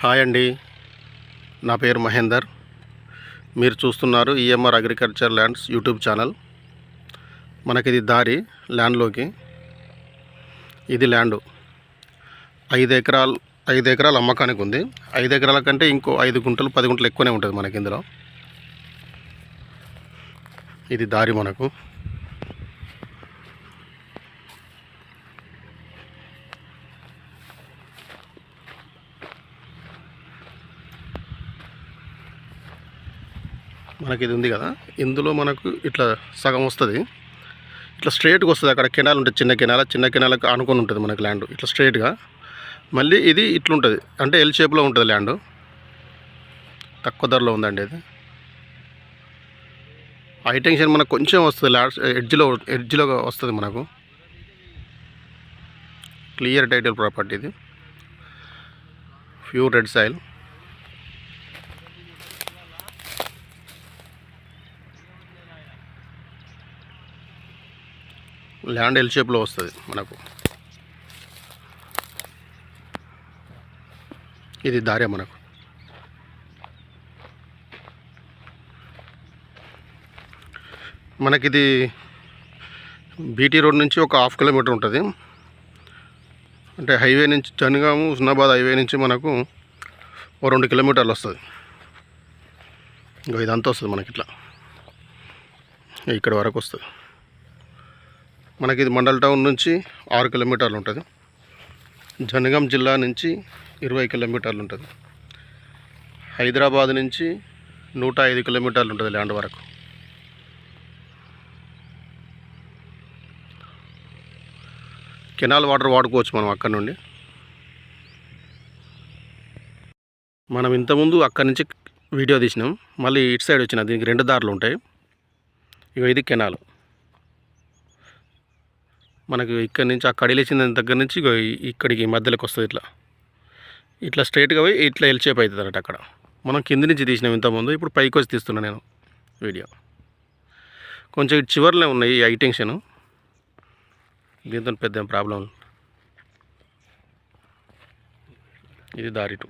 Hi అండి. నా పేరు మహేందర్. మీరు చూస్తున్నారు EMR agriculture lands YouTube channel. మనకి ఇది దారి ల్యాండ్లోకి. ఇది ల్యాండ్. ఐదు ఎకరాలు ఐదు ఎకరాలు అమ్మకానికి ఉంది. ఐదు ఎకరాల కంటే ఇంకో ఐదు గుంటలు పది గుంటలు ఎక్కువనే ఉంటుంది మనకి ఇందులో. ఇది దారి మనకు. మనకి ఇది ఉంది కదా. ఇందులో మనకు ఇట్లా సగం వస్తుంది. ఇట్లా స్ట్రైట్గా వస్తుంది. అక్కడ కెనాల్ ఉంటుంది. చిన్న కెనాల చిన్న కెనాలకు ఆనుకొని ఉంటుంది మనకి ల్యాండ్. ఇట్లా స్ట్రైట్గా. మళ్ళీ ఇది ఇట్లుంటుంది. అంటే ఎల్ షేప్లో ఉంటుంది ల్యాండ్. తక్కువ ధరలో ఉందండి ఇది. హై టెన్షన్ మనకు కొంచెం వస్తుంది. లాస్ట్ ఎడ్జ్లో ఎడ్జ్లో వస్తుంది మనకు. క్లియర్ టైటిల్ ప్రాపర్టీ ఇది. Pure red soil land L షేప్లో వస్తుంది మనకు. ఇది దారే మనకు. మనకిది బీటీ రోడ్ నుంచి ఒక హాఫ్ కిలోమీటర్ ఉంటుంది. అంటే హైవే నుంచి జనగాము హుస్నాబాద్ హైవే నుంచి మనకు ఓ రెండు కిలోమీటర్లు వస్తుంది. ఇంకా ఇదంతా వస్తుంది మనకి ఇట్లా. ఇక్కడ వరకు వస్తుంది. మనకి ఇది మండల్ టౌన్ నుంచి ఆరు కిలోమీటర్లు ఉంటుంది. జనగాం జిల్లా నుంచి ఇరవై కిలోమీటర్లు ఉంటుంది. హైదరాబాద్ నుంచి నూట ఐదు కిలోమీటర్లు ఉంటుంది ల్యాండ్ వరకు. కెనాల్ వాటర్ వాడుకోవచ్చు మనం అక్కడ నుండి. మనం ఇంతకుముందు అక్కడి నుంచి వీడియో తీసినాం. మళ్ళీ ఇటు సైడ్ వచ్చిన దీనికి రెండు దారులు ఉంటాయి. ఇక ఇది కెనాల్. మనకు ఇక్కడి నుంచి ఆ కడిలేసిన దగ్గర నుంచి ఇక్కడికి మధ్యలోకి వస్తుంది ఇట్లా. ఇట్లా స్ట్రైట్గా పోయి ఇట్లా ఎల్చేపు అవుతుంది అన్నట్టు అక్కడ. మనం కింది నుంచి తీసినాం ఇంతకుముందు ఇప్పుడు పైకి వచ్చి తీస్తున్నా నేను వీడియో. కొంచెం చివరిలో చివర్లో ఉన్నాయి ఈ ఐటెన్షన్ దీంతో పెద్ద ప్రాబ్లం ఇది దారి టూ